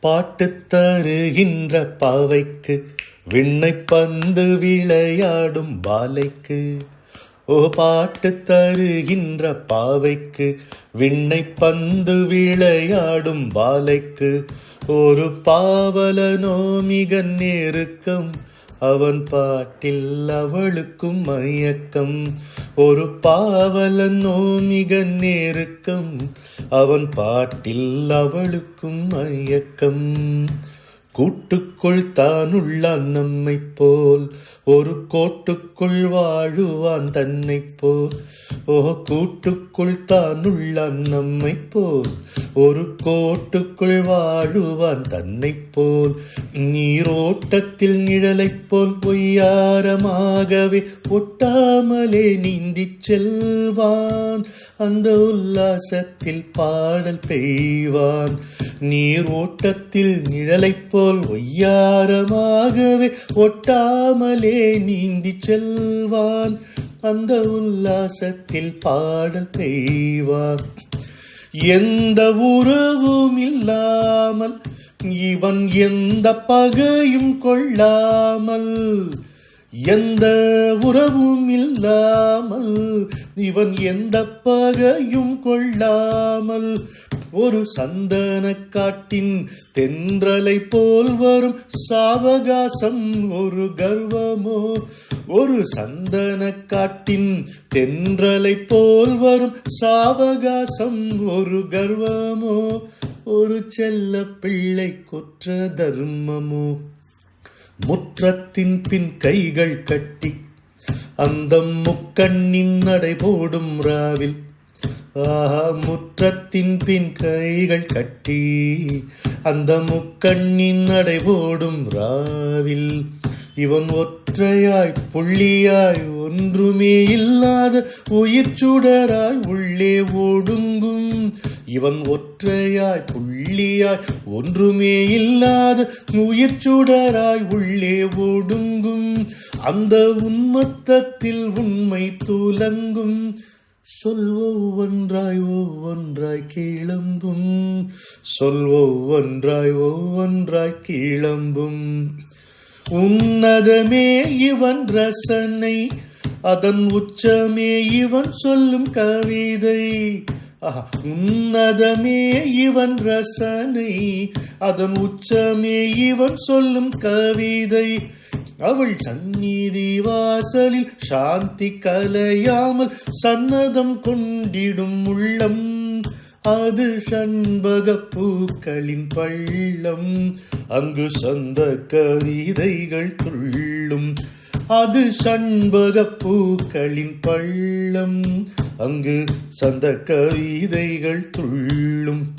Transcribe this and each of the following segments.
பாட்டு தருகின்ற பாவைக்கு விண்ணை பந்து விளையாடும் பாலைக்கு. ஓ பாட்டு தருகின்ற பாவைக்கு விண்ணை பந்து விளையாடும் பாலைக்கு. ஒரு பாவலனோ மிக நெருக்கம் அவன் பாட்டில் அவளுக்கும் மயக்கம். ஒரு பாவலன் நோமிக நெருக்கம். அவன் பாட்டில் அவளுக்கும் மயக்கம். கூட்டுக்குள் தானுள்ளான் நம்மை போல். ஒரு கோட்டுக்குள் வாழுவான் தன்னை போல். ஓ கூட்டுக்குள் தானுள்ளான் நம்மை போல். ஒரு கோட்டுக்குள் வாழுவான் தன்னை போல். நீரோட்டத்தில் நிழலைப் போல் பொய்யாரமாகவே ஒட்டாமலே நீந்தி செல்வான். அந்த உல்லாசத்தில் பாடல் பெய்வான். நீரோட்டத்தில் நிழலைப் போல் போல் ஒய்யாரமாகவே ஒட்டாமலே நீந்தி செல்வான். அந்த உல்லாசத்தில் பாடல் பெய்வான். எந்த உறவும் இல்லாமல் இவன் எந்த பகையும் கொள்ளாமல் எந்த உறவும் இல்லாமல் இவன் எந்த பகையும் கொள்ளாமல் ஒரு சந்தன காட்டின் தென்றலை போல் வரும் சாவகாசம் ஒரு கர்வமோ? ஒரு சந்தன காட்டின் தென்றலை போல் வரும் சாவகாசம் ஒரு கர்வமோ? ஒரு செல்ல பிள்ளை குற்ற தர்மமோ? முற்றத்தின் பின் கைகள் கட்டி அந்த முக்கண்ணின் நடைபோடும் ராவில் ஆஹா முற்றத்தின் பின் கைகள் கட்டி அந்த முக்கண்ணின் நடைபோடும் ராவில். இவன் ஒற்றையாய் புள்ளியாய் ஒன்றுமே இல்லாத உயிர் சுடராய் உள்ளே ஓடுங்கும் இவன் ஒற்றையாய் புள்ளியாய் ஒன்றுமே இல்லாத உயிர் சுடராய் உள்ளே ஓடுங்கும் அந்த உன்மத்தத்தில் உண்மை துலங்கும். சொல் ஒவ்வொன்றாய் ஒவ்வொன்றாய் கீழம்பும். சொல் ஒவ்வொன்றாய் ஒவ்வொன்றாய் கீழம்பும். உன்னதமே இவன் ரசனை அதன் உச்சமே இவன் சொல்லும் கவிதை. உன்னதமே இவன் ரசனை அதன் உச்சமே இவன் சொல்லும் கவிதை. அவள் சந்நிதி வாசலில் சாந்தி கலையாமல் சன்னதம் கொண்டிடும் உள்ளம். அது சண்பக பூக்களின் பள்ளம். அங்கு சொந்த கவிதைகள் துள்ளும். அது சண்பக பூக்களின் பள்ளம். அங்கு சந்த கவிதைகள் துள்ளும்.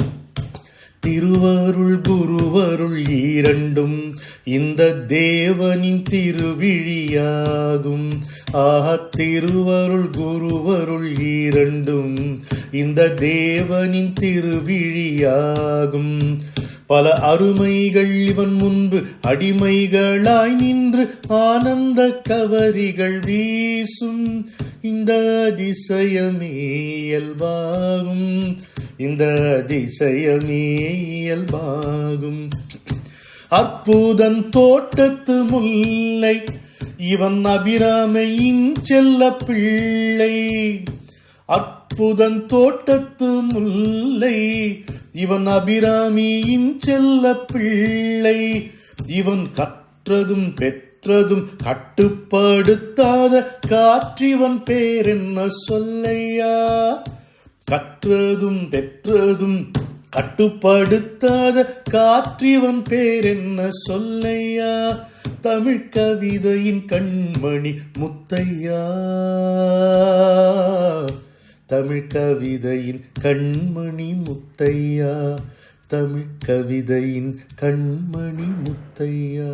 திருவருள் குருவருள் ஈரண்டும் இந்த தேவனின் திருவிழியாகும். ஆஹா திருவருள் குருவருள் ஈரண்டும் இந்த தேவனின் திருவிழியாகும். பல அருமைகள் இவன் முன்பு அடிமைகளாய் நின்று ஆனந்த கவரிகள் வீசும். இந்த அதிசயமே இயல்பாகும். இந்த அதிசயமே இயல்பாகும். அற்புதன் தோட்டத்து முல்லை இவன் அபிராமையின் செல்ல பிள்ளை. அற்புதன் தோட்டத்து முல்லை இவன் அபிராமியின் செல்ல பிள்ளை. இவன் கற்றதும் பெற்றதும் கட்டுப்படுத்தாத காற்றிவன் பேரென்ன சொல்லையா? கற்றதும் பெற்றதும் கட்டுப்படுத்தாத காற்றிவன் பேரென்ன சொல்லையா? தமிழ் கவிதையின் கண்மணி முத்தையா. தமிழ் கவிதையின் கண்மணி முத்தையா. தமிழ் கவிதையின் கண்மணி முத்தையா.